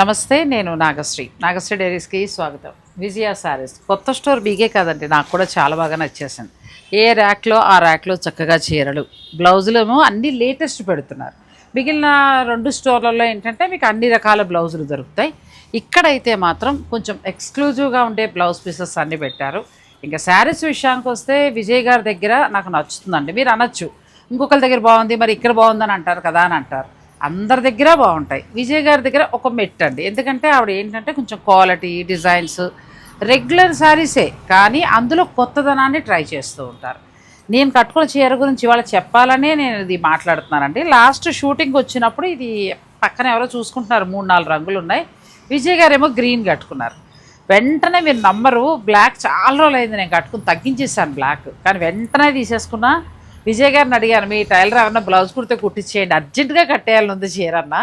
నమస్తే నేను నాగశ్రీ. నాగశ్రీ డైరీస్కి స్వాగతం. విజయ సారీస్. కొత్త స్టోర్ బీగే కాదండి నాకు కూడా చాలా బాగా నచ్చేసింది. ఏ ర్యాక్లో ఆ ర్యాక్లో చక్కగా చీరలు. బ్లౌజులు ఏమో అన్ని లేటెస్ట్ పెడుతున్నారు. మిగిలిన రెండు స్టోర్లలో ఏంటంటే మీకు అన్ని రకాల బ్లౌజులు దొరుకుతాయి. ఇక్కడైతే మాత్రం కొంచెం ఎక్స్క్లూజివ్గా ఉండే బ్లౌజ్ పీసెస్ అన్నీ పెట్టారు. ఇంకా శారీస్ విషయానికి వస్తే విజయ్ గారి దగ్గర నాకు నచ్చుతుందండి. మీరు అనొచ్చు. ఇంకొకరి దగ్గర బాగుంది మరి ఇక్కడ బాగుందని అంటారు కదా అని అంటారు. అందరి దగ్గర బాగుంటాయి. విజయ్ గారి దగ్గర ఒక మెట్ అండి. ఎందుకంటే ఆవిడ ఏంటంటే కొంచెం క్వాలిటీ డిజైన్స్ రెగ్యులర్ శారీసే కానీ అందులో కొత్తదనాన్ని ట్రై చేస్తూ ఉంటారు. నేను కట్టుకున్న చీర గురించి ఇవాళ చెప్పాలనే నేను ఇది మాట్లాడుతున్నానండి. లాస్ట్ షూటింగ్ వచ్చినప్పుడు ఇది పక్కన ఎవరో చూసుకుంటున్నారు మూడు నాలుగు రంగులు ఉన్నాయి. విజయ్ గారేమో గ్రీన్ కట్టుకున్నారు. వెంటనే మీరు నమ్మరు బ్లాక్ చాలా రోజులు అయింది నేను కట్టుకుని తగ్గించేసాను బ్లాక్ కానీ వెంటనే తీసేసుకున్నా విజయ్ గారిని అడిగాను మీ టైలర్ ఏమన్నా బ్లౌజ్ కుడితే కుట్టించేయండి అర్జెంటుగా కట్టేయాలని ఉంది చీరన్న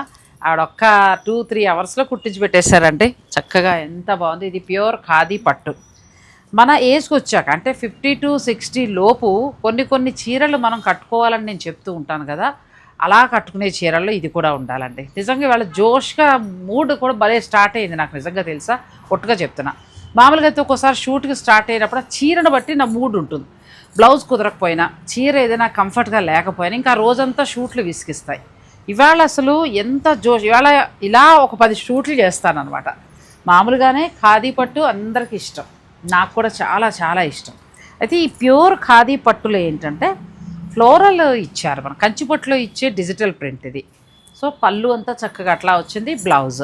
ఆవిడ ఒక్క టూ త్రీ అవర్స్లో కుట్టించి పెట్టేశారండి. చక్కగా ఎంత బాగుంది. ఇది ప్యూర్ ఖాదీ పట్టు. మన ఏజ్కి వచ్చాక అంటే ఫిఫ్టీ టు సిక్స్టీ లోపు కొన్ని కొన్ని చీరలు మనం కట్టుకోవాలని నేను చెప్తూ ఉంటాను కదా అలా కట్టుకునే చీరల్లో ఇది కూడా ఉండాలండి. నిజంగా వాళ్ళ జోష్గా మూడ్ కూడా భలే స్టార్ట్ అయింది నాకు నిజంగా తెలుసా ఒట్టుగా చెప్తున్నా. మామూలుగా అయితే ఒక్కోసారి షూట్కి స్టార్ట్ అయినప్పుడు చీరను బట్టి నా మూడ్ ఉంటుంది. బ్లౌజ్ కుదరకపోయినా చీర ఏదైనా కంఫర్ట్గా లేకపోయినా ఇంకా రోజంతా షూట్లు విసిగిస్తాయి. ఇవాళ అసలు ఎంత జోష్ ఇవాళ ఇలా ఒక పది షూట్లు చేస్తానమాట మామూలుగానే ఖాదీ పట్టు అందరికి ఇష్టం. నాకు కూడా చాలా చాలా ఇష్టం. అయితే ఈ ప్యూర్ ఖాదీ పట్టులు ఏంటంటే ఫ్లోరల్ ఇచ్చారు మన కంచిపట్టులో ఇచ్చే డిజిటల్ ప్రింట్ ఇది. సో పళ్ళు అంతా చక్కగా అట్లా వచ్చింది బ్లౌజ్.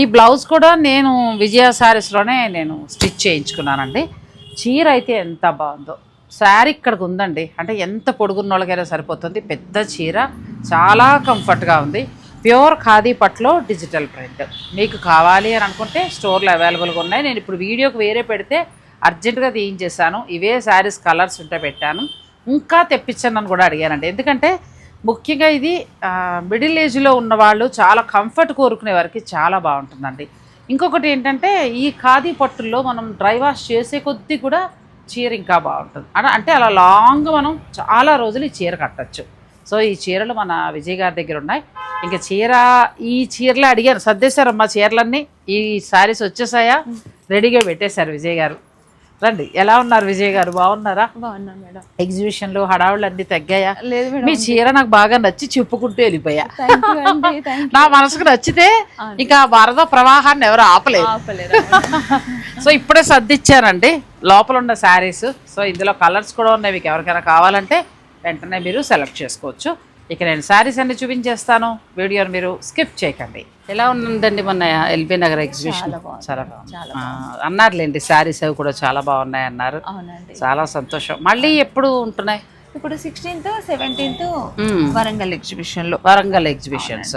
ఈ బ్లౌజ్ కూడా నేను విజయ శారీస్లోనే నేను స్టిచ్ చేయించుకున్నానండి. చీర అయితే ఎంత బాగుందో. శారీ ఇక్కడికి ఉందండి. అంటే ఎంత పొడుగున్న వాళ్ళకైనా సరిపోతుంది. పెద్ద చీర చాలా కంఫర్ట్గా ఉంది. ప్యూర్ ఖాదీ పట్లో డిజిటల్ ప్రింట్. మీకు కావాలి అని అనుకుంటే స్టోర్లో అవైలబుల్గా ఉన్నాయి. నేను ఇప్పుడు వీడియోకి వేరే పెడితే అర్జెంటుగా తీయించేసాను ఇవే శారీస్ కలర్స్ ఉంటే పెట్టాను. ఇంకా తెప్పించండి అని కూడా అడిగానండి. ఎందుకంటే ముఖ్యంగా ఇది మిడిల్ ఏజ్లో ఉన్నవాళ్ళు చాలా కంఫర్ట్ కోరుకునే వారికి చాలా బాగుంటుందండి. ఇంకొకటి ఏంటంటే ఈ ఖాదీ పట్టుల్లో మనం డ్రై వాష్ చేసే కొద్దీ కూడా చీర ఇంకా బాగుంటుంది. అన- అంటే అలా లాంగ్ మనం చాలా రోజులు ఈ చీర కట్టచ్చు. సో ఈ చీరలు మన విజయ్ గారి దగ్గర ఉన్నాయి. ఇంకా చీర ఈ చీరలే అడిగాను సర్దేశారమ్మా చీరలన్నీ. ఈ శారీస్ వచ్చేసాయా? రెడీగా పెట్టేశారు విజయ్ గారు. రండి. ఎలా ఉన్నారు విజయ్ గారు? బాగున్నారా? బాగున్నాను మేడం. ఎగ్జిబిషన్లు హడావుళ్ళు అన్నీ తగ్గాయా? లేదు మేడం. మీ చీర నాకు బాగా నచ్చి చెప్పుకుంటూ వెళ్ళిపోయా. నా మనసుకు నచ్చితే ఇంకా వరద ప్రవాహాన్ని ఎవరు ఆపలేదు సో ఇప్పుడే సర్దిచ్చానండి లోపల ఉన్న శారీస్. సో ఇందులో కలర్స్ కూడా ఉన్నాయి. మీకు ఎవరికైనా కావాలంటే వెంటనే మీరు సెలెక్ట్ చేసుకోవచ్చు. ఇక నేను శారీస్ అన్ని చూపించేస్తాను. వీడియోని మీరు స్కిప్ చేయకండి. ఎలా ఉందండి మొన్న ఎల్బీ నగర్ ఎగ్జిబిషన్? చాలా బాగుంది. అన్నారులేండి శారీస్ అవి కూడా చాలా బాగున్నాయి అన్నారు. చాలా సంతోషం. మళ్ళీ ఎప్పుడు ఉంటున్నాయి? ఇప్పుడు సిక్స్టీన్త్ సెవెంటీన్త్. వరంగల్ ఎగ్జిబిషన్లో. వరంగల్ ఎగ్జిబిషన్స్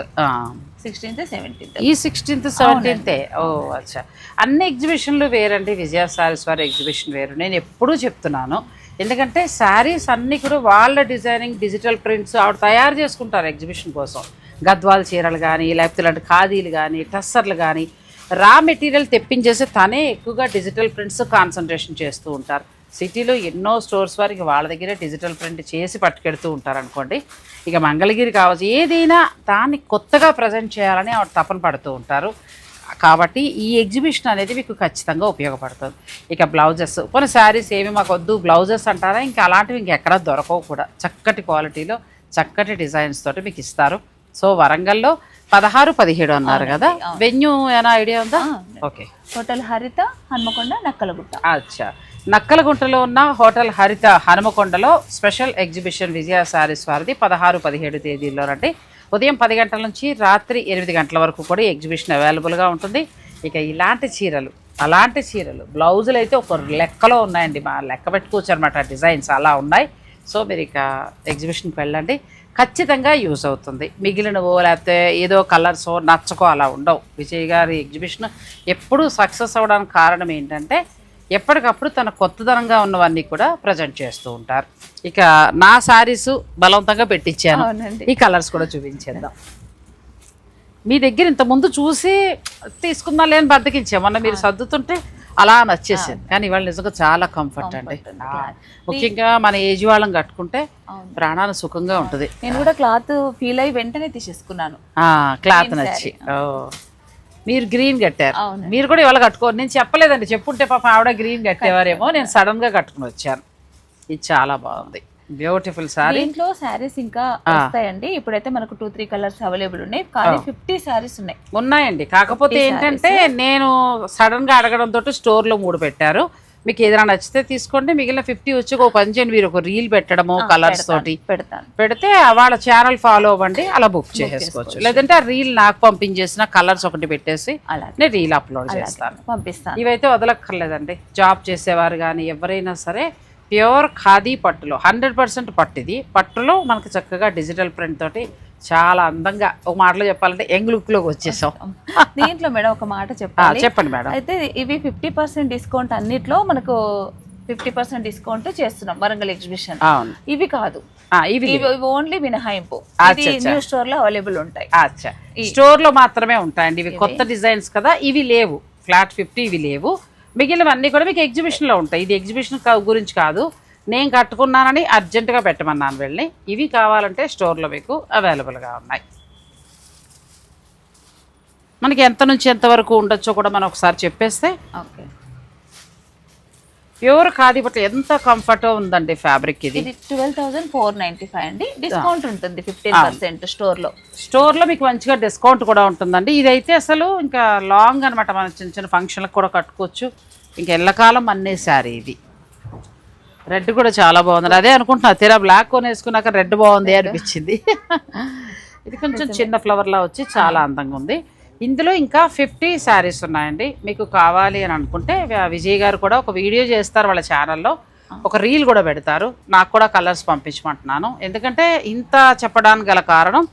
సిక్స్టీన్త్ సెవెంటీన్త్ ఈ సిక్స్టీన్త్ సెవెంటీన్తే ఓ అచ్చా. అన్ని ఎగ్జిబిషన్లు వేరండి. విజయ శారీస్ వారి ఎగ్జిబిషన్ వేరు. నేను ఎప్పుడూ చెప్తున్నాను. ఎందుకంటే శారీస్ అన్నీ కూడా వాళ్ళ డిజైనింగ్ డిజిటల్ ప్రింట్స్ ఆవిడ తయారు చేసుకుంటారు ఎగ్జిబిషన్ కోసం. గద్వాల చీరలు కానీ లేకపోతే ఇలాంటి ఖాదీలు కానీ టస్సర్లు కానీ రా మెటీరియల్ తెప్పించేసి తనే ఎక్కువగా డిజిటల్ ప్రింట్స్ కాన్సన్ట్రేషన్ చేస్తూ ఉంటారు. సిటీలో ఎన్నో స్టోర్స్ వారికి వాళ్ళ దగ్గరే డిజిటల్ ప్రింట్ చేసి పట్టుకెడుతూ ఉంటారు అనుకోండి. ఇక మంగళగిరి కావచ్చు ఏదైనా దాన్ని కొత్తగా ప్రజెంట్ చేయాలని ఆవిడ తపన పడుతూ ఉంటారు. కాబట్టి ఈ ఎగ్జిబిషన్ అనేది మీకు ఖచ్చితంగా ఉపయోగపడుతుంది. ఇక బ్లౌజెస్ కొన్ని శారీస్ ఏమి మాకు వద్దు బ్లౌజెస్ అంటారా? ఇంకా అలాంటివి ఇంకెక్కడా దొరకవు కూడా. చక్కటి క్వాలిటీలో చక్కటి డిజైన్స్ తోటి మీకు ఇస్తారు. సో వరంగల్లో పదహారు పదిహేడు అన్నారు కదా. వెన్యూ ఏమైనా ఐడియా ఉందా? Okay hotel Haritha Hanmakonda Nakkalagutta. అచ్చా. నక్కలగుంటలో ఉన్న హోటల్ హరిత హనుమకొండలో స్పెషల్ ఎగ్జిబిషన్ విజయ శారీస్ వారిది పదహారు పదిహేడు తేదీల్లోనండి ఉదయం పది గంటల నుంచి రాత్రి ఎనిమిది గంటల వరకు కూడా ఎగ్జిబిషన్ అవైలబుల్గా ఉంటుంది. ఇక ఇలాంటి చీరలు అలాంటి చీరలు బ్లౌజులు అయితే ఒక లెక్కలో ఉన్నాయండి. మా లెక్క పెట్టుకోవచ్చు అనమాట డిజైన్స్ అలా ఉన్నాయి. సో మీరు ఇక ఎగ్జిబిషన్కి వెళ్ళండి. ఖచ్చితంగా యూజ్ అవుతుంది. మిగిలినవో లేకపోతే ఏదో కలర్సో నచ్చకో అలా ఉండవు. విజయ్ గారి ఎగ్జిబిషన్ ఎప్పుడూ సక్సెస్ అవ్వడానికి కారణం ఏంటంటే ఎప్పటికప్పుడు తన కొత్తదనంగా ఉన్నవన్నీ కూడా ప్రజెంట్ చేస్తూ ఉంటారు. ఇక నా శారీస్ బలవంతంగా పెట్టించాను. ఈ కలర్స్ కూడా చూపించేద్దాం. మీ దగ్గర ఇంత ముందు చూసి తీసుకుందా లేని బద్దకించాం మొన్న మీరు సర్దుతుంటే అలా నచ్చేసింది. కానీ ఇవాళ నిజంగా చాలా కంఫర్ట్ అండి. ముఖ్యంగా మన ఏజ్ వాళ్ళం కట్టుకుంటే. ప్రాణాన్ని సుఖంగా ఉంటుంది. నేను కూడా క్లాత్ ఫీల్ అయ్యి వెంటనే తీసేసుకున్నాను. క్లాత్ నచ్చి. ఓ. మీరు గ్రీన్ కట్టారు. మీరు కూడా ఇవాళ కట్టుకోరు నేను చెప్పలేదండి. చెప్పుంటే పాప ఆవిడ గ్రీన్ కట్టేవారేమో. నేను సడన్గా కట్టుకుని వచ్చాను. ఇది చాలా బాగుంది. బ్యూటిఫుల్ సారీ దీంట్లో శారీస్ ఇంకా వస్తాయండి. ఇప్పుడైతే మనకు టూ త్రీ కలర్స్ అవైలబుల్ ఉన్నాయి. కానీ ఫిఫ్టీ శారీస్ ఉన్నాయి. ఉన్నాయండి. కాకపోతే ఏంటంటే నేను సడన్గా అడగడం తోటి స్టోర్లో మూడు పెట్టారు. మీకు ఏదైనా నచ్చితే తీసుకోండి. మిగిలిన ఫిఫ్టీ వచ్చి ఒక పని చేయండి మీరు ఒక రీల్ పెట్టడము కలర్స్ తోటి పెడతాను. పెడితే వాళ్ళ ఛానల్ ఫాలో అవ్వండి. అలా బుక్ చేసుకోవచ్చు. లేదంటే ఆ రీల్ నాకు పంపించేసిన కలర్స్ ఒకటి పెట్టేసి నేను రీల్ అప్లోడ్ చేస్తాను. పంపిస్తాను. ఇవైతే వదలక్కర్లేదండి. జాబ్ చేసేవారు కానీ ఎవరైనా సరే ప్యూర్ ఖాదీ పట్టులో హండ్రెడ్ పర్సెంట్ పట్టు ఇది పట్టులో మనకి చక్కగా డిజిటల్ ప్రింట్ తోటి చాలా అందంగా ఒక మాటలో చెప్పాలంటే యంగ్ లుక్లోకి వచ్చేసాం. దీంట్లో మేడం ఒక మాట చెప్పాలి. చెప్పండి మేడం. అయితే ఇవి ఫిఫ్టీ పర్సెంట్ డిస్కౌంట్ అన్నిట్లో మనకు ఫిఫ్టీ పర్సెంట్ డిస్కౌంట్ చేస్తున్నాం వరంగల్ ఎగ్జిబిషన్. ఇవి కాదు. ఇవి ఓన్లీ మినహాయింపు. న్యూ స్టోర్లో అవైలబుల్ ఉంటాయి. అచ్చా. స్టోర్లో మాత్రమే ఉంటాయండి ఇవి. కొత్త డిజైన్స్ కదా ఇవి లేవు. ఫ్లాట్ ఫిఫ్టీ ఇవి లేవు. మిగిలినవన్నీ కూడా మీకు ఎగ్జిబిషన్లో ఉంటాయి. ఇది ఎగ్జిబిషన్ గురించి కాదు. నేను కట్టుకున్నానని అర్జెంటుగా పెట్టమన్నాను వెళ్ళి. ఇవి కావాలంటే స్టోర్లో మీకు అవైలబుల్గా ఉన్నాయి. మనకి ఎంత నుంచి ఎంత వరకు ఉండొచ్చో కూడా మనం ఒకసారి చెప్పేస్తే ఓకే. ప్యూర్ ఖాదీ బట్టలు ఎంత కంఫర్ట్ ఉందండి ఫ్యాబ్రిక్ ఇది? ఇది twelve thousand four ninety five అండి డిస్కౌంట్ ఉంటుంది ఫిఫ్టీన్ పర్సెంట్ స్టోర్లో. స్టోర్లో మీకు మంచిగా డిస్కౌంట్ కూడా ఉంటుందండి. ఇదైతే అసలు ఇంకా లాంగ్ అనమాట మనం చిన్న చిన్న ఫంక్షన్లకు కూడా కట్టుకోవచ్చు. ఇంకా ఎల్లకాలం అన్నే శారీ ఇది. రెడ్ కూడా చాలా బాగుంది. అదే అనుకుంటున్నా తీరా బ్లాక్ కొని వేసుకున్నాక రెడ్ బాగుంది అనిపించింది. ఇది కొంచెం చిన్న ఫ్లవర్లా వచ్చి చాలా అందంగా ఉంది. ఇందులో ఇంకా ఫిఫ్టీ శారీస్ ఉన్నాయండి. మీకు కావాలి అని అనుకుంటే విజయ్ గారు కూడా ఒక వీడియో చేస్తారు వాళ్ళ ఛానల్లో ఒక రీల్ కూడా పెడతారు. నాకు కూడా కలర్స్ పంపించమంటున్నాను. ఎందుకంటే ఇంత చెప్పడానికి గల కారణం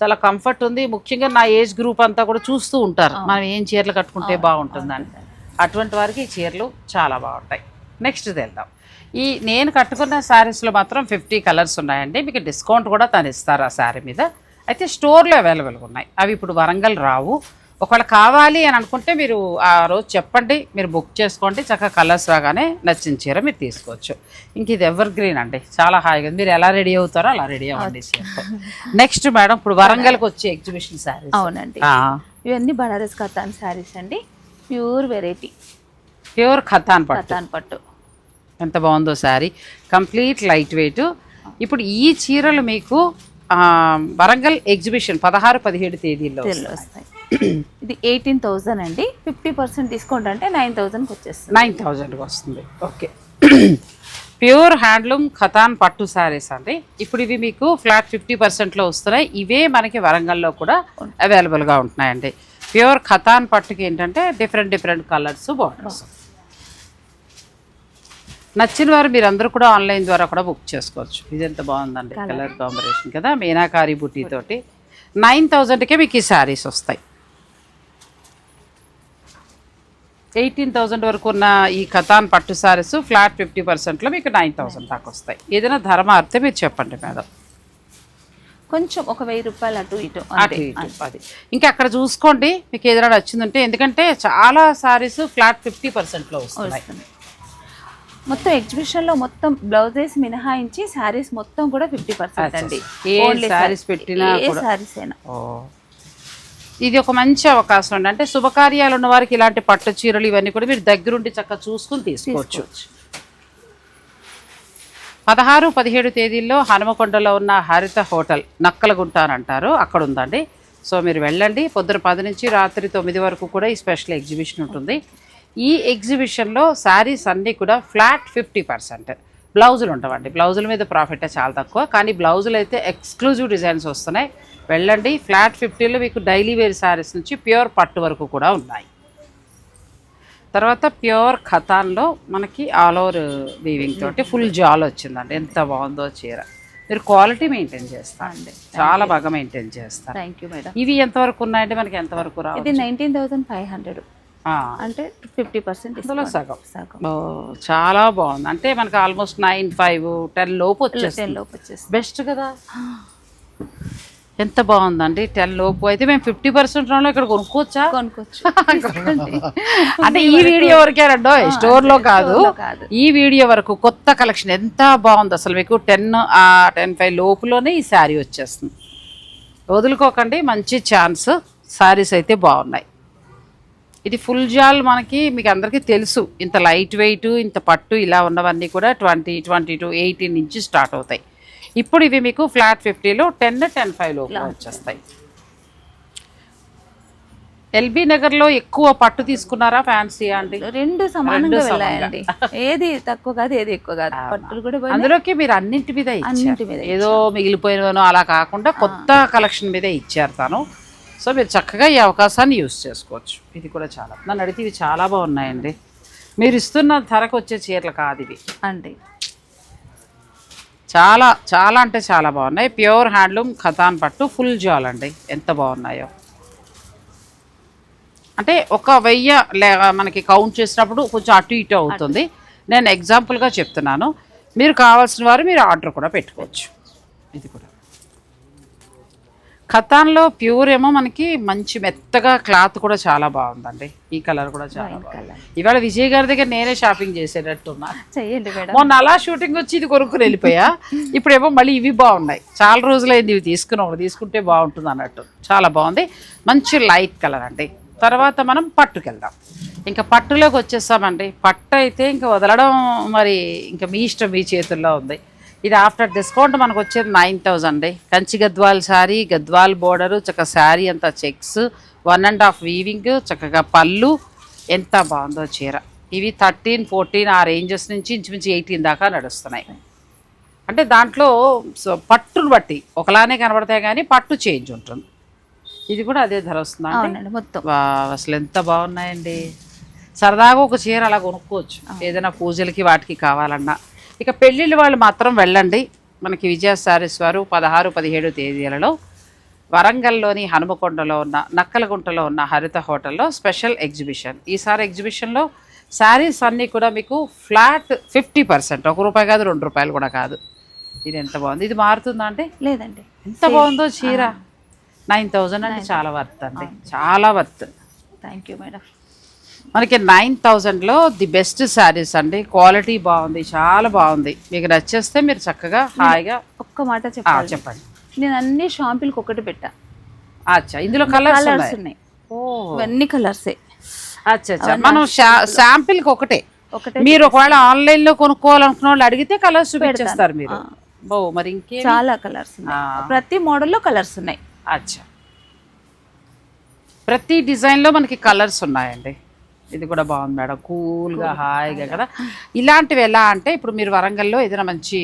చాలా కంఫర్ట్ ఉంది. ముఖ్యంగా నా ఏజ్ గ్రూప్ అంతా కూడా చూస్తూ ఉంటారు. మనం ఏం చీరలు కట్టుకుంటే బాగుంటుందని. అటువంటి వారికి ఈ చీరలు చాలా బాగుంటాయి. నెక్స్ట్ వెళ్దాం. ఈ నేను కట్టుకున్న శారీస్లో మాత్రం ఫిఫ్టీ కలర్స్ ఉన్నాయండి. మీకు డిస్కౌంట్ కూడా తను ఇస్తారు ఆ శారీ మీద. అయితే స్టోర్లో అవైలబుల్గా ఉన్నాయి. అవి ఇప్పుడు వరంగల్ రావు. ఒకవేళ కావాలి అని అనుకుంటే మీరు ఆ రోజు చెప్పండి మీరు బుక్ చేసుకోండి చక్కగా కలర్స్ రాగానే నచ్చిన చీర మీరు తీసుకోవచ్చు. ఇంక ఇది ఎవర్ గ్రీన్ అండి. చాలా హాయిగా. మీరు ఎలా రెడీ అవుతారో అలా రెడీ అవ్వండి నెక్స్ట్ మేడం ఇప్పుడు వరంగల్కి వచ్చే ఎగ్జిబిషన్ శారీస్. అవునండి. ఇవన్నీ బనారస్ కతాన్ శారీస్ అండి. Pure variety. ప్యూర్ ఖతాన్ పట్టు. పట్టు. ఎంత బాగుందో శారీ. Complete light weight. ఇప్పుడు ఈ చీరలు మీకు వరంగల్ ఎగ్జిబిషన్ పదహారు పదిహేడు తేదీల్లో తెల్లు వస్తాయి. ఇది ఎయిటీన్ థౌజండ్ అండి. ఫిఫ్టీ పర్సెంట్ డిస్కౌంట్ అంటే నైన్ థౌజండ్కి వచ్చేస్తుంది. నైన్ థౌజండ్కి వస్తుంది. ఓకే. ప్యూర్ హ్యాండ్లూమ్ ఖతాన్ పట్టు శారీస్ అండి. ఇప్పుడు ఇవి మీకు ఫ్లాట్ ఫిఫ్టీ పర్సెంట్లో వస్తున్నాయి. ఇవే మనకి వరంగల్లో కూడా అవైలబుల్గా ఉంటున్నాయండి. ప్యూర్ ఖతాన్ పట్టుకి ఏంటంటే డిఫరెంట్ డిఫరెంట్ కలర్స్ బార్డర్స్ నచ్చిన వారు మీరు అందరూ కూడా ఆన్లైన్ ద్వారా కూడా బుక్ చేసుకోవచ్చు. ఇది ఎంత బాగుందండి కలర్ కాంబినేషన్ కదా మీనాకారి బుట్టి తోటి. నైన్ థౌజండ్కే మీకు ఈ శారీస్ వస్తాయి. ఎయిటీన్ థౌజండ్ వరకు ఉన్న ఈ కథాన్ పట్టు సారీస్ ఫ్లాట్ ఫిఫ్టీ పర్సెంట్లో మీకు నైన్ థౌజండ్ దాకా వస్తాయి. ఏదైనా ధర మారితే మీరు చెప్పండి మేడం. కొంచెం ఒక వెయ్యి రూపాయలు అటు ఇటు అటు ఇటు అది. ఇంకా అక్కడ చూసుకోండి మీకు ఏదైనా నచ్చిందంటే ఎందుకంటే చాలా సారీస్ ఫ్లాట్ ఫిఫ్టీ పర్సెంట్లో వస్తున్నాయి. మొత్తం ఎగ్జిబిషన్లో మొత్తం బ్లౌజెస్ మినహాయించి శారీస్ మొత్తం కూడా ఫిఫ్టీ పర్సెంట్ అండి. ఏ sarees. పెట్టినా ఏ శారీస్ అయినా. ఇది ఒక మంచి అవకాశం అండి. అంటే శుభకార్యాలు ఉన్న వారికి ఇలాంటి పట్టు చీరలు ఇవన్నీ కూడా మీరు దగ్గరుండి చక్కగా చూసుకుని తీసుకోవచ్చు. పదహారు పదిహేడు తేదీల్లో హనుమకొండలో ఉన్న హరిత హోటల్ నక్కలగుంట అని అంటారు. అక్కడ ఉందండి. సో మీరు వెళ్ళండి. పొద్దున పది నుంచి రాత్రి తొమ్మిది వరకు కూడా ఈ స్పెషల్ ఎగ్జిబిషన్ ఉంటుంది. ఈ ఎగ్జిబిషన్లో శారీస్ అన్నీ కూడా ఫ్లాట్ ఫిఫ్టీ పర్సెంట్. బ్లౌజులు ఉండవండి. బ్లౌజుల మీద ప్రాఫిట్ చాలా తక్కువ. కానీ బ్లౌజులు అయితే ఎక్స్క్లూజివ్ డిజైన్స్ వస్తున్నాయి. వెళ్ళండి. ఫ్లాట్ ఫిఫ్టీలో మీకు డైలీ వేర్ శారీస్ నుంచి ప్యూర్ పట్టు వరకు కూడా ఉన్నాయి. తర్వాత ప్యూర్ ఖతాన్లో మనకి ఆల్ ఓవర్ వీవింగ్ తోటి ఫుల్ జాల్ వచ్చిందండి. ఎంత బాగుందో చీర. మీరు క్వాలిటీ మెయింటైన్ చేస్తారు అండి. చాలా బాగా మెయింటైన్ చేస్తారు థ్యాంక్ యూ మేడం ఇవి ఎంతవరకు ఉన్నాయంటే మనకి ఎంతవరకు రావు ఇది నైన్టీన్ థౌసండ్ ఫైవ్ హండ్రెడ్ అంటే ఫిఫ్టీ పర్సెంట్ అందులో సగం. సగం. ఓ, చాలా బాగుంది. అంటే మనకి ఆల్మోస్ట్ నైన్ ఫైవ్ టెన్ లోపు టెన్ లోపు వచ్చేస్తుంది. బెస్ట్ కదా. ఎంత బాగుందండి టెన్ లోపు. అయితే మేము ఫిఫ్టీ పర్సెంట్ ఇక్కడ కొనుక్కోవచ్చా? కొనుక్కోవచ్చు. అంటే ఈ వీడియో వరకే రండో? స్టోర్లో కాదు. ఈ వీడియో వరకు కొత్త కలెక్షన్ ఎంత బాగుంది అసలు మీకు. టెన్ ఆ టెన్ ఫైవ్ లోపులోనే ఈ శారీ వచ్చేస్తుంది. వదులుకోకండి మంచి ఛాన్స్. శారీస్ అయితే బాగున్నాయి. ఇది ఫుల్ జాల్ మనకి మీకు అందరికీ తెలుసు. ఇంత లైట్ వెయిట్ ఇంత పట్టు ఇలా ఉన్నవన్నీ కూడా ట్వంటీ ట్వంటీ టూ ఎయిటీన్ నుంచి స్టార్ట్ అవుతాయి. ఇప్పుడు ఇవి మీకు ఫ్లాట్ ఫిఫ్టీలో టెన్ టెన్ ఫైవ్ లోపల వచ్చేస్తాయి. ఎల్బీ నగర్లో ఎక్కువ పట్టు తీసుకున్నారా ఫ్యాన్సీ అండి రెండు సమానంగా వెళ్ళాయండి. ఏది తక్కువ కాదు ఏది ఎక్కువ కాదు. పట్టులు కూడా. అందులోకి మీరు అన్నింటి మీద అన్నింటి మీద ఏదో మిగిలిపోయినవనో అలా కాకుండా కొత్త కలెక్షన్ మీదే ఇచ్చారు తను. సో మీరు చక్కగా ఈ అవకాశాన్ని యూస్ చేసుకోవచ్చు. ఇది కూడా చాలా. నన్ను అడిగితే ఇవి చాలా బాగున్నాయండి. మీరు ఇస్తున్న ధరకు వచ్చే చీరలు కాదు ఇవి. అండి. చాలా చాలా అంటే చాలా బాగున్నాయి. ప్యూర్ హ్యాండ్లూమ్ ఖతాన్ పట్టు ఫుల్ జాల్ అండి. ఎంత బాగున్నాయో. అంటే ఒక వెయ్యి లే మనకి కౌంట్ చేసినప్పుడు కొంచెం అటు ఇటు అవుతుంది. నేను ఎగ్జాంపుల్గా చెప్తున్నాను. మీరు కావాల్సిన వారు మీరు ఆర్డర్ కూడా పెట్టుకోవచ్చు. ఇది కూడా. ఖతాన్లో ప్యూర్ ఏమో మనకి మంచి మెత్తగా క్లాత్ కూడా చాలా బాగుందండి. ఈ కలర్ కూడా చాలా బాగుంది. ఇవాళ విజయ్ గారి దగ్గర నేనే షాపింగ్ చేసేటట్టున్నా. చెయ్యండి మేడం. మొన్న అలా షూటింగ్ వచ్చి ఇది కొనుక్కుని వెళ్ళిపోయా. ఇప్పుడేమో మళ్ళీ ఇవి బాగున్నాయి. చాలా రోజులైంది ఇవి తీసుకున్నాం తీసుకుంటే బాగుంటుంది అన్నట్టు. చాలా బాగుంది. మంచి లైట్ కలర్ అండి. తర్వాత మనం పట్టుకెళ్దాం ఇంకా పట్టులోకి వచ్చేస్తామండి. పట్టు అయితే ఇంకా వదలడం మరి ఇంకా మీ ఇష్టం మీ చేతుల్లో ఉంది. ఇది ఆఫ్టర్ డిస్కౌంట్ మనకు వచ్చేది నైన్ థౌజండ్ అండి. కంచి గద్వాల్ శారీ గద్వాల్ బోర్డరు చక్కగా శారీ అంతా checks one and half weaving చక్కగా పళ్ళు ఎంత బాగుందో చీర. ఇవి థర్టీన్ ఫోర్టీన్ ఆ రేంజెస్ నుంచి ఇంచుమించు ఎయిటీన్ దాకా నడుస్తున్నాయి. అంటే దాంట్లో పట్టును బట్టి ఒకలానే కనబడతాయి కానీ పట్టు చేంజ్ ఉంటుంది. ఇది కూడా అదే ధర వస్తుందా మొత్తం. అసలు ఎంత బాగున్నాయండి. సరదాగా ఒక చీర అలా కొనుక్కోవచ్చు. ఏదైనా పూజలకి వాటికి కావాలన్నా. ఇక పెళ్ళిళ్ళు వాళ్ళు మాత్రం వెళ్ళండి. మనకి విజయ సారీస్ వారు పదహారు పదిహేడు తేదీలలో వరంగల్లోని హనుమకొండలో ఉన్న నక్కలగుంటలో ఉన్న హరిత హోటల్లో స్పెషల్ ఎగ్జిబిషన్. ఈసారి ఎగ్జిబిషన్లో శారీస్ అన్నీ కూడా మీకు ఫ్లాట్ ఫిఫ్టీ పర్సెంట్. ఒక రూపాయి కాదు రెండు రూపాయలు కూడా కాదు. ఇది ఎంత బాగుంది? ఇది మారుతుందా అంటే లేదండి. ఎంత బాగుందో చీర. నైన్ థౌజండ్ అంటే చాలా వర్త్ అండి. చాలా వర్త్. Thank you madam. మనకి నైన్ థౌజండ్లో ది బెస్ట్ శారీస్ అండి. క్వాలిటీ బాగుంది చాలా బాగుంది. మీకు నచ్చేస్తే మీరు చక్కగా హాయిగా ఒక్క మాట చెప్పాలి. చెప్పండి. నేను అన్ని షాంపులకి ఒకటి పెట్టా. అచ్చా ఇందులో కలర్స్ కలర్స్ ఉన్నాయి? ఇవన్నీ కలర్సే. అచ్చా అచ్చా. మనం శాంపిల్కి ఒకటే. ఒకటే మీరు ఒకవేళ ఆన్లైన్లో కొనుక్కోవాలనుకున్న వాళ్ళు అడిగితే కలర్స్ చూపించేస్తారు మీరు. ఓ మరి ఇంకే చాలా కలర్స్ ఉన్నాయి. ప్రతి మోడల్లో కలర్స్ ఉన్నాయి. అచ్చా. ప్రతి డిజైన్లో మనకి కలర్స్ ఉన్నాయండి. ఇది కూడా బాగుంది మేడం. కూల్గా హాయిగా కదా. ఇలాంటివి ఎలా అంటే ఇప్పుడు మీరు వరంగల్లో ఏదైనా మంచి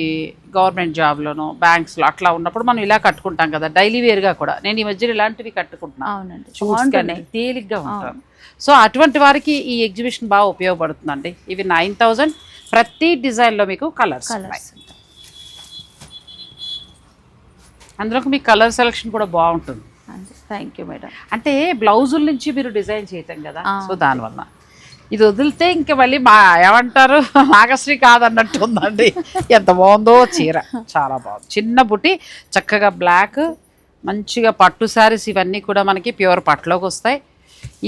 గవర్నమెంట్ జాబ్లోనో బ్యాంక్స్లో అట్లా ఉన్నప్పుడు మనం ఇలా కట్టుకుంటాం కదా. డైలీ వేర్గా కూడా. నేను ఈ మధ్యన ఇలాంటివి కట్టుకుంటున్నాను తేలిగ్గా ఉంటాను సో అటువంటి వారికి ఈ ఎగ్జిబిషన్ బాగా ఉపయోగపడుతుందండి. ఇవి నైన్ థౌజండ్. ప్రతి డిజైన్లో మీకు కలర్స్ ఉన్నాయి కలర్స్ అందులో మీకు కలర్ సెలెక్షన్ కూడా బాగుంటుంది. Thank you madam. అంటే బ్లౌజుల నుంచి మీరు డిజైన్ చేయటం కదా. సో దానివల్ల. ఇది వదిలితే ఇంక మళ్ళీ మా ఏమంటారు? నాగశ్రీ కాదన్నట్టు ఉందండి ఎంత బాగుందో చీర. చాలా బాగుంది. చిన్న బుట్టి చక్కగా బ్లాక్ మంచిగా పట్టు శారీస్ ఇవన్నీ కూడా మనకి ప్యూర్ పట్టులోకి వస్తాయి.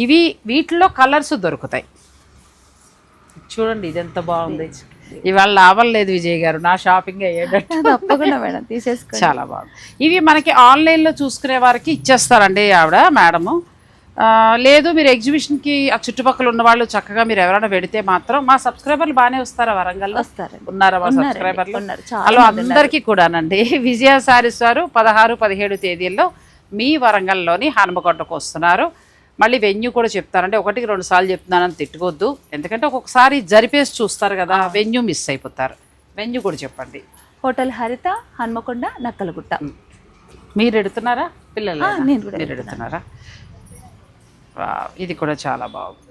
ఇవి వీటిలో కలర్స్ దొరుకుతాయి. చూడండి ఇది ఎంత బాగుంది. ఇవాళ లాభం లేదు విజయ్ గారు. నా షాపింగ్ అయ్యేటట్టు. తప్పకుండా మేడం తీసేసుకోండి. చాలా బాగుంది. ఇవి మనకి ఆన్లైన్లో చూసుకునే వారికి ఇచ్చేస్తారండి ఆవిడ మేడము. లేదు మీరు ఎగ్జిబిషన్కి ఆ చుట్టుపక్కల ఉన్న వాళ్ళు చక్కగా మీరు ఎవరైనా పెడితే మాత్రం మా సబ్స్క్రైబర్లు బాగానే వస్తారా వస్తారండి. ఉన్నారా మా సబ్స్క్రైబర్లు హలో అందరికీ కూడానండి. విజయ సారీస్ వారు పదహారు పదిహేడు తేదీల్లో మీ వరంగల్లోని హనుమకొండకు వస్తున్నారు. మళ్ళీ వెన్యూ కూడా చెప్తానంటే ఒకటికి రెండు సార్లు చెప్తున్నానని తిట్టుకోవద్దు ఎందుకంటే ఒక్కొక్కసారి జరిపేసి చూస్తారు కదా వెన్యూ మిస్ అయిపోతారు. వెన్యూ కూడా చెప్పండి. హోటల్ హరిత హన్మకొండ నక్కలగుట్ట. మీరు ఎడుతున్నారా? పిల్లలు మీరు ఎడుతున్నారా? ఇది కూడా చాలా బాగుంది.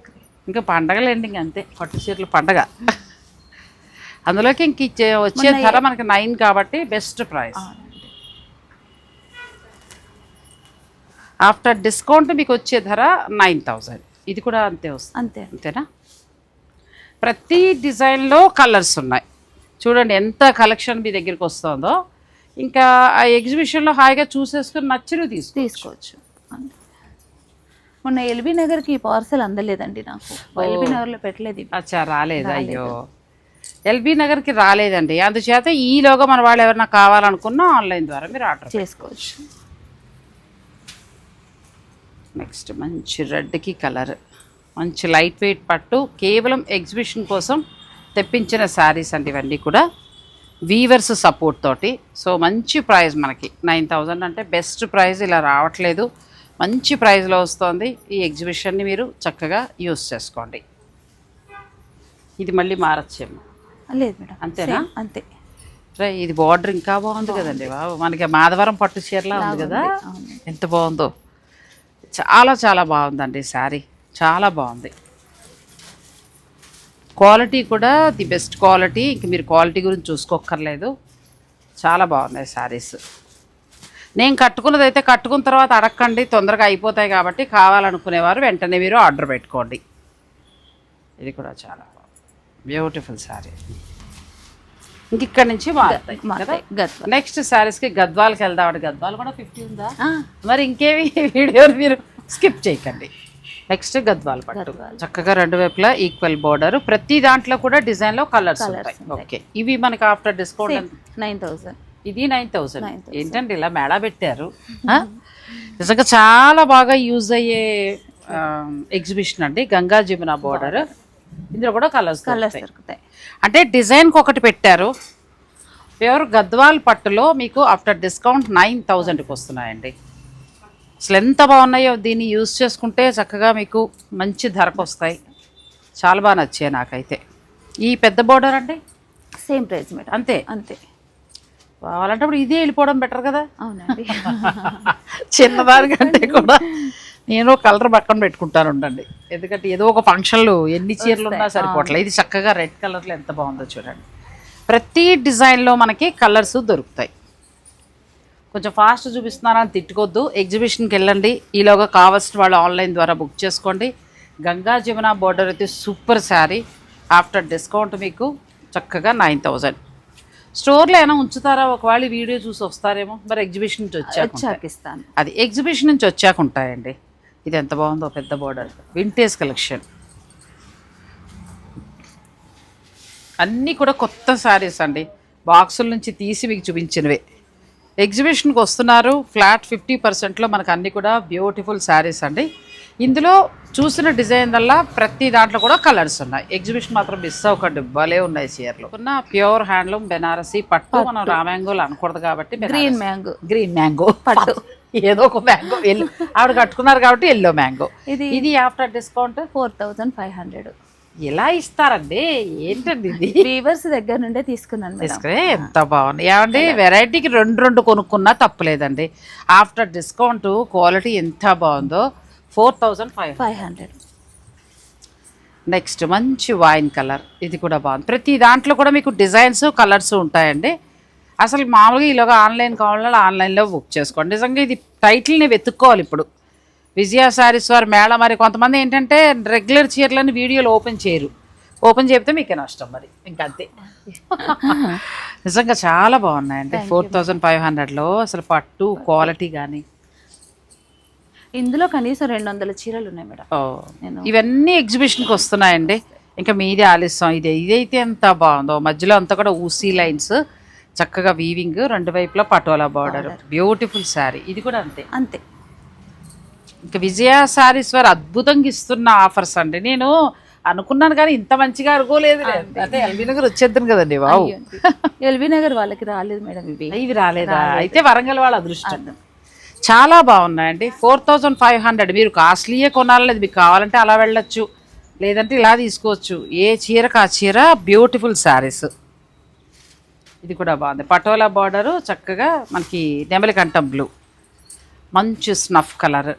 ఇంకా పండగలు ఎండింగ్ అంతే పట్టు చీరలు పండగ. అందులోకి ఇంక ఇచ్చే వచ్చే ధర మనకి నైన్ కాబట్టి బెస్ట్ ప్రైస్. ఆఫ్టర్ డిస్కౌంట్ మీకు వచ్చే ధర నైన్ థౌజండ్ ఇది కూడా అంతే వస్తుంది. అంతే. అంతేనా? ప్రతి డిజైన్లో కలర్స్ ఉన్నాయి. చూడండి ఎంత కలెక్షన్ మీ దగ్గరికి వస్తుందో. ఇంకా ఆ ఎగ్జిబిషన్లో హాయిగా చూసేసుకుని నచ్చినవి తీసుకో తీసుకోవచ్చు. అంతే. మొన్న ఎల్బీ నగర్కి పార్సల్ అందలేదండి నాకు. ఎల్బీ నగర్లో పెట్టలేదు. అచ్చా రాలేదు? అయ్యో. ఎల్బీ నగర్కి రాలేదండి. అందుచేత ఈలోగా మన వాళ్ళు ఎవరైనా కావాలనుకున్నా ఆన్లైన్ ద్వారా మీరు ఆర్డర్ చేసుకోవచ్చు. నెక్స్ట్ మంచి రెడ్కి కలర్. మంచి లైట్ వెయిట్ పట్టు. కేవలం ఎగ్జిబిషన్ కోసం తెప్పించిన శారీస్ అండి ఇవన్నీ కూడా. వీవర్స్ సపోర్ట్ తోటి. సో మంచి ప్రైస్ మనకి. నైన్ థౌజండ్ అంటే బెస్ట్ ప్రైస్ ఇలా రావట్లేదు. మంచి ప్రైస్లో వస్తుంది. ఈ ఎగ్జిబిషన్ని మీరు చక్కగా యూస్ చేసుకోండి. ఇది మళ్ళీ మారచ్చేమో. లేదు మేడం. అంతేనా? అంతే. రే ఇది బార్డర్ ఇంకా బాగుంది కదండి బాబు. మనకి మాధవరం పట్టు చీరలా ఉంది కదా. ఎంత బాగుందో. చాలా చాలా బాగుందండి శారీ చాలా బాగుంది. క్వాలిటీ కూడా ది బెస్ట్ క్వాలిటీ ఇంక మీరు క్వాలిటీ గురించి చూసుకోక్కర్లేదు. చాలా బాగున్నాయి శారీస్ నేను కట్టుకున్నది అయితే కట్టుకున్న తర్వాత అడగండి తొందరగా అయిపోతాయి కాబట్టి కావాలనుకునేవారు వెంటనే మీరు ఆర్డర్ పెట్టుకోండి. ఇది కూడా చాలా బ్యూటిఫుల్ శారీ ఇంక ఇక్కడ నుంచి మారుతాయి నెక్స్ట్ శారీస్కి గద్వాలకి వెళ్దామండి. గద్వాలు కూడా ఫిఫ్టీ ఉందా? మరి ఇంకేమి వీడియో మీరు స్కిప్ చేయకండి. నెక్స్ట్ గద్వాల పట్టు. చక్కగా రెండు వైపులా ఈక్వల్ బోర్డర్ ప్రతి దాంట్లో కూడా డిజైన్లో కలర్స్ ఉంటాయి. ఓకే ఇవి మనకి ఆఫ్టర్ డిస్కౌంట్ నైన్ థౌసండ్ ఇది నైన్ థౌసండ్. 9,000. ఏంటండి ఇలా మేళా పెట్టారు? నిజంగా చాలా బాగా యూజ్ అయ్యే ఎగ్జిబిషన్ అండి. గంగా జమున బోర్డర్ ఇందులో కూడా కలర్స్ కలర్స్ దొరుకుతాయి. అంటే డిజైన్కి ఒకటి పెట్టారు. ప్యూర్ గద్వాల్ పట్టులో మీకు ఆఫ్టర్ డిస్కౌంట్ నైన్ థౌజండ్కి వస్తున్నాయండి. అసలు ఎంత బాగున్నాయో దీన్ని యూజ్ చేసుకుంటే చక్కగా మీకు మంచి ధరకు వస్తాయి. చాలా బాగా నచ్చాయి నాకైతే. ఈ పెద్ద బోర్డర్ అండి? సేమ్ ప్రైస్ మేడం అంతే. అంతే. కావాలంటే ఇప్పుడు ఇదే వెళ్ళిపోవడం బెటర్ కదా? అవునండి. చిన్నదానికంటే కూడా నేను కలర్ పక్కన పెట్టుకుంటాను ఉండండి. ఎందుకంటే ఏదో ఒక ఫంక్షన్లు ఎన్ని చీరలు ఉన్నా సరిపోవట్లేదు. ఇది చక్కగా రెడ్ కలర్లో ఎంత బాగుందో చూడండి. ప్రతి డిజైన్లో మనకి కలర్స్ దొరుకుతాయి. కొంచెం ఫాస్ట్ చూపిస్తున్నారని తిట్టుకోవద్దు ఎగ్జిబిషన్కి వెళ్ళండి. ఈలోగా కావాల్సిన వాళ్ళు ఆన్లైన్ ద్వారా బుక్ చేసుకోండి. గంగా జమున బోర్డర్ అయితే సూపర్ శారీ ఆఫ్టర్ డిస్కౌంట్ మీకు చక్కగా నైన్ థౌజండ్ స్టోర్లో ఏమైనా ఉంచుతారా? ఒకవేళ వీడియో చూసి వస్తారేమో. మరి ఎగ్జిబిషన్ నుంచి. వచ్చాక ఇస్తాను అది ఎగ్జిబిషన్ నుంచి వచ్చాక ఉంటాయండి. ఇది ఎంత బాగుందో పెద్ద బోర్డర్. వింటేజ్ కలెక్షన్ అన్నీ కూడా కొత్త శారీస్ అండి. బాక్సుల నుంచి తీసి మీకు చూపించినవే. ఎగ్జిబిషన్కి వస్తున్నారు. ఫ్లాట్ ఫిఫ్టీ పర్సెంట్లో మనకు అన్నీ కూడా బ్యూటిఫుల్ శారీస్ అండి. ఇందులో చూసిన డిజైన్ వల్ల ప్రతి దాంట్లో కూడా కలర్స్ ఉన్నాయి. ఎగ్జిబిషన్ మాత్రం మిస్ అవ్వకండి. భలే ఉన్నాయి చీరలు. ఉన్న ప్యూర్ హ్యాండ్లూమ్ బెనారసీ పట్టు మనం రామ్యాంగోలు అనకూడదు కాబట్టి గ్రీన్ మ్యాంగో. Green mango. పట్టు. ఏదో ఒక మ్యాంగో. ఎల్లో. ఆవిడ కట్టుకున్నారు కాబట్టి ఎల్లో మ్యాంగో. ఇది ఇది after discount? Four thousand five hundred. ఎలా ఇస్తారండి? ఏంటండి ఇది? వీవర్స్ దగ్గర నుండే తీసుకున్నాను తీసుకునే ఎంత బాగుంది. ఏమండి వెరైటీకి రెండు రెండు కొనుక్కున్నా తప్పులేదండి. ఆఫ్టర్ డిస్కౌంట్ క్వాలిటీ ఎంత బాగుందో four thousand five five hundred. Next మంచి వైన్ కలర్. ఇది కూడా బాగుంది. ప్రతి దాంట్లో కూడా మీకు డిజైన్స్ కలర్స్ ఉంటాయండి. అసలు మామూలుగా ఈలోగా ఆన్లైన్ కావాలంటే ఆన్లైన్లో బుక్ చేసుకోండి. నిజంగా ఇది టైటిల్ని వెతుక్కోవాలి ఇప్పుడు. విజయ శారీస్ వారి మేళ మరి కొంతమంది ఏంటంటే రెగ్యులర్ చీరలని వీడియోలు ఓపెన్ చేయరు. ఓపెన్ చేస్తే మీకే నష్టం మరి. ఇంకంతే నిజంగా చాలా బాగున్నాయండి. ఫోర్ థౌజండ్ ఫైవ్ హండ్రెడ్లో అసలు పట్టు క్వాలిటీ కానీ ఇందులో కనీసం రెండు వందల చీరలు ఉన్నాయి మేడం ఇవన్నీ ఎగ్జిబిషన్కి వస్తున్నాయండి. ఇంకా మీదే ఆలస్యం. ఇది ఇదైతే ఎంత బాగుందో. మధ్యలో అంతా కూడా ఊసీ లైన్స్ చక్కగా వీవింగ్ రెండు వైపులా పటోలా బార్డర్ బ్యూటిఫుల్ శారీ ఇది కూడా అంతే. అంతే. ఇంకా విజయ శారీస్ వారు అద్భుతంగా ఇస్తున్న ఆఫర్స్ అండి. నేను అనుకున్నాను కానీ ఇంత మంచిగా అనుకోలేదు అంటే ఎల్బీ నగర్ వచ్చేద్దాను కదండి బాబు ఎల్బీ నగర్ వాళ్ళకి రాలేదు మేడం ఇవి. ఇవి రాలేదా? అయితే వరంగల్ వాళ్ళ అదృష్టం. చాలా బాగున్నాయండి. Four thousand five hundred. మీరు కాస్ట్లీయే కొనాలనేది మీకు కావాలంటే అలా వెళ్ళొచ్చు. లేదంటే ఇలా తీసుకోవచ్చు. ఏ చీరకు ఆ చీర బ్యూటిఫుల్ శారీస్. ఇది కూడా బాగుంది. పటోలా బార్డరు చక్కగా మనకి నెమలికంఠం బ్లూ. మంచి స్నఫ్ కలర్.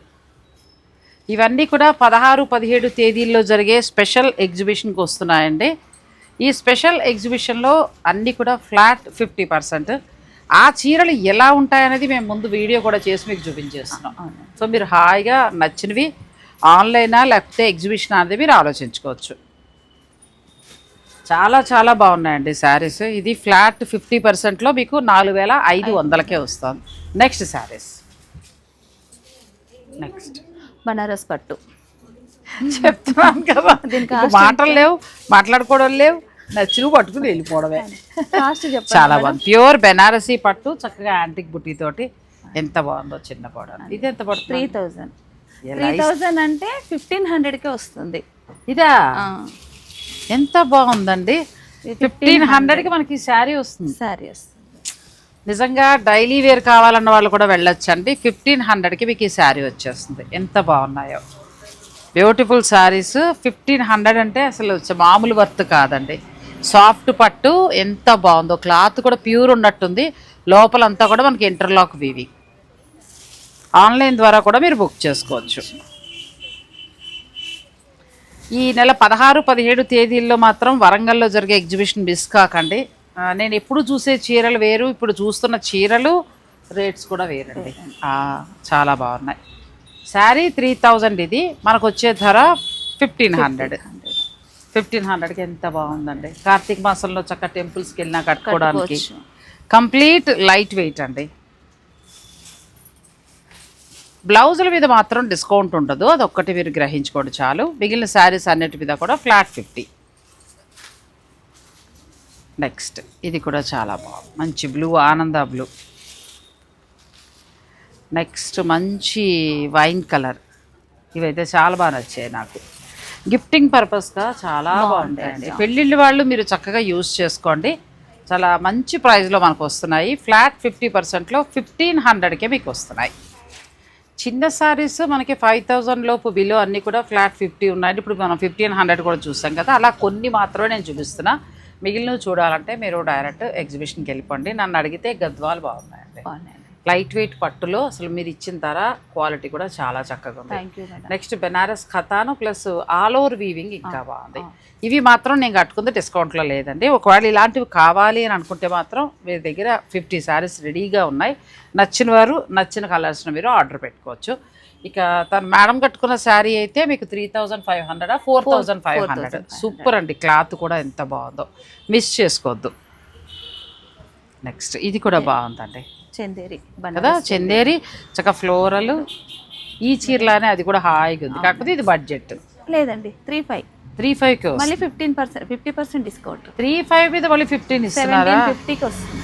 ఇవన్నీ కూడా పదహారు పదిహేడు తేదీల్లో జరిగే స్పెషల్ ఎగ్జిబిషన్కి వస్తున్నాయండి. ఈ స్పెషల్ ఎగ్జిబిషన్లో అన్నీ కూడా ఫ్లాట్ ఫిఫ్టీ పర్సెంట్. ఆ చీరలు ఎలా ఉంటాయనేది మేము ముందు వీడియో కూడా చేసి మీకు చూపించేస్తున్నాం. సో మీరు హాయిగా నచ్చినవి ఆన్లైనా లేకపోతే ఎగ్జిబిషన్ అనేది మీరు ఆలోచించుకోవచ్చు. చాలా చాలా బాగున్నాయండి శారీస్. ఇది ఫ్లాట్ ఫిఫ్టీ పర్సెంట్లో మీకు నాలుగు వేల ఐదు వందలకే వస్తుంది. నెక్స్ట్ శారీస్. నెక్స్ట్. బనారస్ పట్టు. చెప్తున్నాను కదా. మాటలు లేవు మాట్లాడుకోవడం లేవు. నచ్చిన పట్టుకుని వెళ్ళిపోవడమే. చాలా బాగుంది. ప్యూర్ బెనారసీ పట్టు చక్కగా యాంటిక్ బుట్టి తోటి ఎంత బాగుందో చిన్న పౌడర్ ఇది ఎంత పడుతుంది? త్రీ థౌజండ్ త్రీ థౌజండ్ అంటే ఫిఫ్టీన్ హండ్రెడ్కే వస్తుంది. ఇదా? ఎంత బాగుందండి. ఫిఫ్టీన్ హండ్రెడ్కి మనకి శారీ వస్తుంది. శారీ వస్తుంది. నిజంగా డైలీ వేర్ కావాలన్న వాళ్ళు కూడా వెళ్ళొచ్చు అండి ఫిఫ్టీన్ హండ్రెడ్కి మీకు ఈ శారీ వచ్చేస్తుంది. ఎంత బాగున్నాయో. బ్యూటిఫుల్ శారీస్ ఫిఫ్టీన్ హండ్రెడ్ అంటే అసలు మామూలు వర్త్ కాదండి. సాఫ్ట్ పట్టు ఎంత బాగుందో. క్లాత్ కూడా ప్యూర్ ఉన్నట్టుంది. లోపలంతా కూడా మనకి ఇంటర్లాక్ వివి. ఆన్లైన్ ద్వారా కూడా మీరు బుక్ చేసుకోవచ్చు. ఈ నెల పదహారు పదిహేడు తేదీల్లో మాత్రం వరంగల్లో జరిగే ఎగ్జిబిషన్ మిస్ కాకండి. నేను ఎప్పుడు చూసే చీరలు వేరు ఇప్పుడు చూస్తున్న చీరలు రేట్స్ కూడా వేరండి. చాలా బాగున్నాయి. శారీ త్రీ థౌజండ్ ఇది. మనకు వచ్చే ధర ఫిఫ్టీన్ హండ్రెడ్. ఫిఫ్టీన్ హండ్రెడ్కి ఎంత బాగుందండి. కార్తీక మాసంలో చక్క టెంపుల్స్కి వెళ్ళినా కట్టుకోవడానికి. కంప్లీట్ లైట్ వెయిట్ అండి. బ్లౌజుల మీద మాత్రం డిస్కౌంట్ ఉండదు. అది ఒక్కటి మీరు గ్రహించుకోండి చాలు. మిగిలిన శారీస్ అన్నిటి మీద కూడా ఫ్లాట్ ఫిఫ్టీ. నెక్స్ట్ ఇది కూడా చాలా బాగుంది. మంచి బ్లూ ఆనంద బ్లూ. నెక్స్ట్ మంచి వైన్ కలర్. ఇవైతే చాలా బాగా నచ్చాయి నాకు. గిఫ్టింగ్ పర్పస్గా చాలా బాగుంటాయండి. పెళ్ళిళ్ళు వాళ్ళు మీరు చక్కగా యూస్ చేసుకోండి. చాలా మంచి ప్రైస్లో మనకు వస్తున్నాయి. ఫ్లాట్ ఫిఫ్టీ పర్సెంట్లో ఫిఫ్టీన్ హండ్రెడ్కే మీకు వస్తున్నాయి. చిన్న సారీస్ మనకి ఫైవ్ థౌజండ్ లోపు బిలో అన్నీ కూడా ఫ్లాట్ ఫిఫ్టీ ఉన్నాయి. ఇప్పుడు మనం ఫిఫ్టీన్ హండ్రెడ్ కూడా చూస్తాం కదా అలా కొన్ని మాత్రమే నేను చూపిస్తున్నా. మిగిలినవి చూడాలంటే మీరు డైరెక్ట్ ఎగ్జిబిషన్కి వెళ్ళిపోండి. నన్ను అడిగితే గద్వాలు బాగున్నాయండి. బాగున్నాయండి. లైట్ వెయిట్ పట్టులో అసలు మీరు ఇచ్చిన ధర క్వాలిటీ కూడా చాలా చక్కగా ఉంది. Thank you madam next Banaras ఖతాను plus all over weaving ఇంకా బాగుంది. ఇవి మాత్రం నేను కట్టుకుంది డిస్కౌంట్లో లేదండి. ఒకవేళ ఇలాంటివి కావాలి అని అనుకుంటే మాత్రం మీ దగ్గర ఫిఫ్టీ శారీస్ రెడీగా ఉన్నాయి. నచ్చిన వారు నచ్చిన కలర్స్ని మీరు ఆర్డర్ పెట్టుకోవచ్చు. ఇక తను మేడం కట్టుకున్న శారీ అయితే మీకు three thousand five hundred four thousand five hundred super అండి. క్లాత్ కూడా ఎంత బాగుందో. మిస్ చేసుకోవద్దు. నెక్స్ట్ ఇది కూడా బాగుందండి. చందేరి కదా చందేరి. చక్క ఫ్లోరల్ ఈ చీరలానే అది కూడా హాయిగా ఉంది. కాకపోతే ఇది బడ్జెట్ లేదండి త్రీ ఫైవ్ త్రీ ఫైవ్కి మళ్ళీ fifteen percent fifty percent discount three five మీద మళ్ళీ ఫిఫ్టీన్ ఇస్తున్నారా? సెవెంటీన్ ఫిఫ్టీకి వస్తుంది.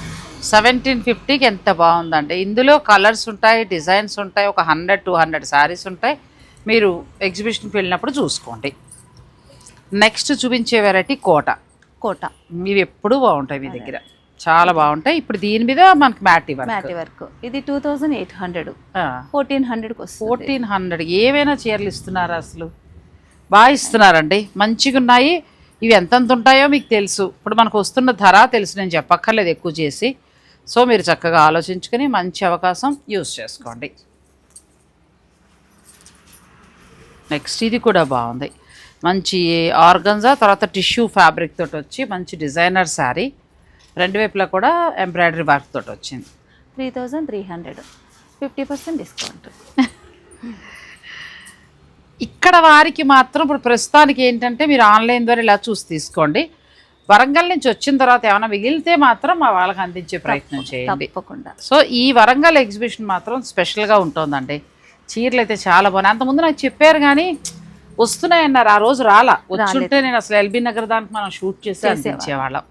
సెవెంటీన్ ఫిఫ్టీకి ఎంత బాగుందండి ఇందులో కలర్స్ ఉంటాయి డిజైన్స్ ఉంటాయి ఒక హండ్రెడ్ టూ హండ్రెడ్ శారీస్ ఉంటాయి. మీరు ఎగ్జిబిషన్కి వెళ్ళినప్పుడు చూసుకోండి. నెక్స్ట్ చూపించే వెరైటీ కోట. కోట. ఇవి ఎప్పుడూ బాగుంటాయి మీ దగ్గర. చాలా బాగుంటాయి. ఇప్పుడు దీని మీద మనకి మ్యాట్ ఇవ్వండి మ్యాటి వర్క్. ఇది two thousand eight hundred fourteen హండ్రెడ్కి వస్తుంది. ఫోర్టీన్ హండ్రెడ్ ఏవైనా చీరలు ఇస్తున్నారా అసలు? బాగా ఇస్తున్నారండి. మంచిగా ఉన్నాయి. ఇవి ఎంతెంత ఉంటాయో మీకు తెలుసు. ఇప్పుడు మనకు వస్తున్న ధర తెలుసు నేను చెప్పక్కర్లేదు ఎక్కువ చేసి. సో మీరు చక్కగా ఆలోచించుకొని మంచి అవకాశం యూస్ చేసుకోండి. నెక్స్ట్ ఇది కూడా బాగుంది. మంచి ఆర్గన్జా తర్వాత టిష్యూ ఫ్యాబ్రిక్ తోటి వచ్చి మంచి డిజైనర్ శారీ. రెండు వైపులా కూడా ఎంబ్రాయిడరీ వర్క్ తోటి వచ్చింది. Three thousand three hundred. Fifty percent discount. ఇక్కడ వారికి మాత్రం ఇప్పుడు ప్రస్తుతానికి ఏంటంటే మీరు ఆన్లైన్ ద్వారా ఇలా చూసి తీసుకోండి. వరంగల్ నుంచి వచ్చిన తర్వాత ఏమైనా మిగిలితే మాత్రం మా వాళ్ళకి అందించే ప్రయత్నం చేయండి. తప్పకుండా. సో ఈ వరంగల్ ఎగ్జిబిషన్ మాత్రం స్పెషల్గా ఉంటుందండి. చీరలు అయితే చాలా బాగున్నాయి. అంతకుముందు నాకు చెప్పారు కానీ వస్తున్నాయన్నారు. ఆ రోజు రాలా. వచ్చుంటే నేను అసలు ఎల్బీ నగర్ దానికి మనం షూట్ చేసి అందించేవాళ్ళం.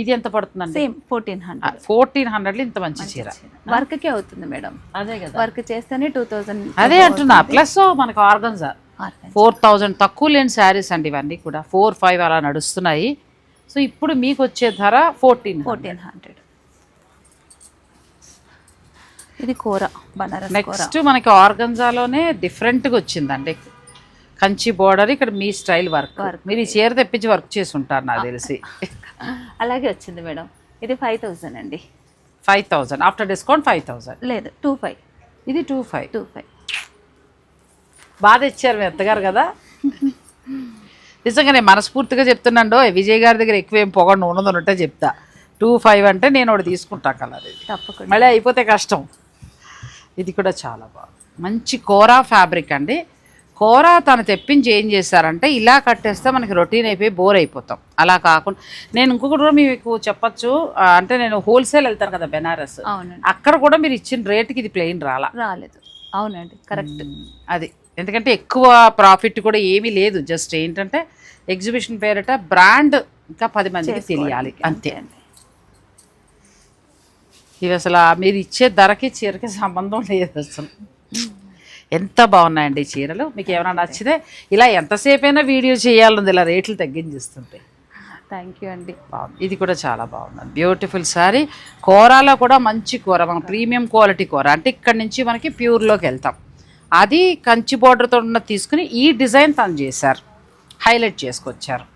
ఇది ఎంత పడుతుందండి? సేమ్ ఫోర్టీన్ హండ్రెడ్ ఫోర్టీన్ హండ్రెడ్లో ఇంత మంచి చీర. వర్క్కే అవుతుంది మేడం. అదే కదా. వర్క్ చేస్తేనే టూ థౌజండ్ అదే అంటున్నా. ప్లస్ మనకు ఆర్గన్జా. ఫోర్ థౌజండ్ తక్కువ లేని శారీస్ అండి ఇవన్నీ కూడా. ఫోర్ ఫైవ్ అలా నడుస్తున్నాయి. సో ఇప్పుడు మీకు వచ్చే ధర ఫోర్టీన్ ఫోర్టీన్ హండ్రెడ్ ఇది కూర బనారస్ నెక్స్ట్ మనకి ఆర్గన్జాలోనే డిఫరెంట్గా వచ్చిందండి. కంచి బోర్డర్ ఇక్కడ మీ స్టైల్ వర్క్. మీరు ఈ చీర తెప్పించి వర్క్ చేసి ఉంటారు నాకు తెలిసి. అలాగే వచ్చింది మేడం. ఇది ఫైవ్ థౌజండ్ అండి. Five thousand after discount five thousand లేదు టూ ఫైవ్ ఇది టూ ఫైవ్ టూ ఫైవ్ బాగా ఇచ్చారు మీ అత్తగారు కదా. నిజంగా నేను మనస్ఫూర్తిగా చెప్తున్నాను విజయ్ గారి దగ్గర ఎక్కువ ఏం పొగండి ఉన్నదని ఉంటే చెప్తా. టూ ఫైవ్ అంటే నేను ఒకటి తీసుకుంటా కలర్ ఇది. తప్పకుండా. మళ్ళీ అయిపోతే కష్టం. ఇది కూడా చాలా బాగుంది. మంచి కోరా ఫ్యాబ్రిక్ అండి. కోరా తను తెప్పించి ఏం చేశారంటే ఇలా కట్టేస్తే మనకి రొటీన్ అయిపోయి బోర్ అయిపోతాం. అలా కాకుండా నేను ఇంకొకటి కూడా మీకు చెప్పచ్చు అంటే నేను హోల్సేల్ వెళ్తాను కదా బెనారస్. అవునండి. అక్కడ కూడా మీరు ఇచ్చిన రేట్కి ఇది ప్లెయిన్ రాలా? రాలేదు. అవునండి కరెక్ట్. అది. ఎందుకంటే ఎక్కువ ప్రాఫిట్ కూడా ఏమీ లేదు. జస్ట్ ఏంటంటే ఎగ్జిబిషన్ పేరిట బ్రాండ్ ఇంకా పది మందికి తెలియాలి. అంతే అండి. ఇవి అసలు మీరు ఇచ్చే ధరకి చీరకి సంబంధం లేదు అసలు. ఎంత బాగున్నాయండి చీరలు? మీకు ఏమైనా నచ్చితే ఇలా ఎంతసేపైనా వీడియో చేయాలనుంది ఇలా రేట్లు తగ్గించిస్తుంటే. థ్యాంక్ యూ అండి. బాగుంది. ఇది కూడా చాలా బాగుంది బ్యూటిఫుల్ శారీ కూరలో కూడా మంచి కూర మన ప్రీమియం క్వాలిటీ కూర. అంటే ఇక్కడ నుంచి మనకి ప్యూర్లోకి వెళ్తాం. అది కంచి బోర్డర్తో ఉన్న తీసుకుని ఈ డిజైన్ తను చేశారు. హైలైట్ చేసుకొచ్చారు.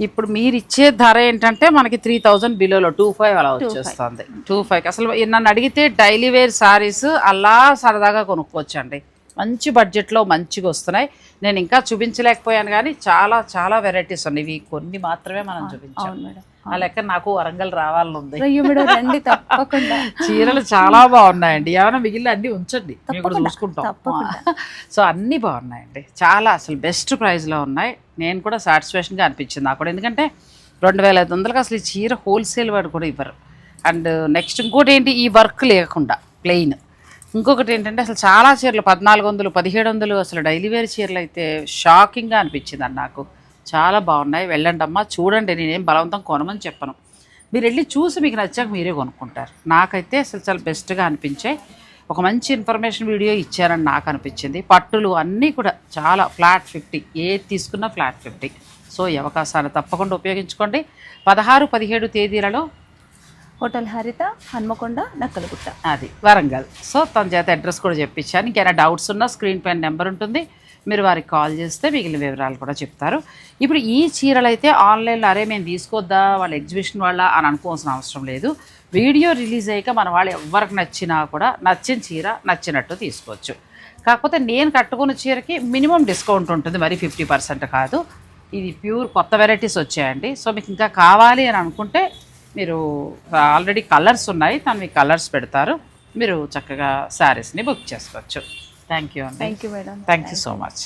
ఇప్పుడు మీరు ఇచ్చే ధర ఏంటంటే మనకి త్రీ థౌజండ్ బిలోలో టూ ఫైవ్ అలా వచ్చేస్తుంది. టూ ఫైవ్ అసలు నన్ను అడిగితే డైలీ వేర్ సారీస్ అలా సరదాగా కొనుక్కోవచ్చండి. మంచి బడ్జెట్లో మంచిగా వస్తున్నాయి. నేను ఇంకా చూపించలేకపోయాను కానీ చాలా చాలా వెరైటీస్ ఉన్నాయి. ఇవి కొన్ని మాత్రమే మనం చూపించాం. మేడం. ఆ లెక్క నాకు వరంగల్ రావాలని ఉంది అయ్యో మేడం రండి తప్పకుండా. చీరలు చాలా బాగున్నాయండి. ఏమైనా మిగిలిన అన్ని ఉంచండి. మేము కూడా చూసుకుంటాం. సో అన్నీ బాగున్నాయండి. చాలా అసలు బెస్ట్ ప్రైస్లో ఉన్నాయి. నేను కూడా సాటిస్ఫాక్షన్గా అనిపించింది నాకు కూడా. ఎందుకంటే రెండు వేల ఐదు వందలకి అసలు ఈ చీర హోల్సేల్ వాడు కూడా ఇవ్వరు. అండ్ నెక్స్ట్ ఇంకోటి ఏంటి? ఈ వర్క్ లేకుండా ప్లెయిన్ ఇంకొకటి ఏంటంటే అసలు చాలా చీరలు పద్నాలుగు వందలు పదిహేడు వందలు అసలు డైలీ వేర్ చీరలు అయితే షాకింగ్గా అనిపించింది అండి నాకు. చాలా బాగున్నాయి. వెళ్ళండి అమ్మా చూడండి నేనేం బలవంతం కొనమని చెప్పను. మీరు వెళ్ళి చూసి మీకు నచ్చాక మీరే కొనుక్కుంటారు. నాకైతే అసలు చాలా బెస్ట్గా అనిపించాయి. ఒక మంచి ఇన్ఫర్మేషన్ వీడియో ఇచ్చారని నాకు అనిపించింది. పట్టులు అన్నీ కూడా చాలా ఫ్లాట్ ఫిఫ్టీ. ఏది తీసుకున్నా ఫ్లాట్ ఫిఫ్టీ. సో ఈ అవకాశాన్ని తప్పకుండా ఉపయోగించుకోండి. పదహారు పదిహేడు తేదీలలో హోటల్ హరిత హన్మకొండ నక్కలగుట్ట. అది వరంగల్. సో తన చేత అడ్రస్ కూడా చెప్పించాను. ఇంకేమైనా డౌట్స్ ఉన్నా స్క్రీన్ పైన నెంబర్ ఉంటుంది. మీరు వారికి కాల్ చేస్తే మిగిలిన వివరాలు కూడా చెప్తారు. ఇప్పుడు ఈ చీరలు అయితే ఆన్లైన్లో అరే మేము తీసుకోద్దా? వాళ్ళ ఎగ్జిబిషన్ వాళ్ళ? అని అనుకోవాల్సిన అవసరం లేదు. వీడియో రిలీజ్ అయ్యాక మన వాళ్ళు ఎవరికి నచ్చినా కూడా నచ్చిన చీర నచ్చినట్టు తీసుకోవచ్చు. కాకపోతే నేను కట్టుకున్న చీరకి మినిమం డిస్కౌంట్ ఉంటుంది. మరి ఫిఫ్టీ పర్సెంట్ కాదు. ఇది ప్యూర్ కొత్త వెరైటీస్ వచ్చాయండి. సో మీకు ఇంకా కావాలి అని అనుకుంటే మీరు ఆల్రెడీ కలర్స్ ఉన్నాయి. తను మీకు కలర్స్ పెడతారు. మీరు చక్కగా శారీస్ని బుక్ చేసుకోవచ్చు. థ్యాంక్ యూ అండి thank you madam thank you so much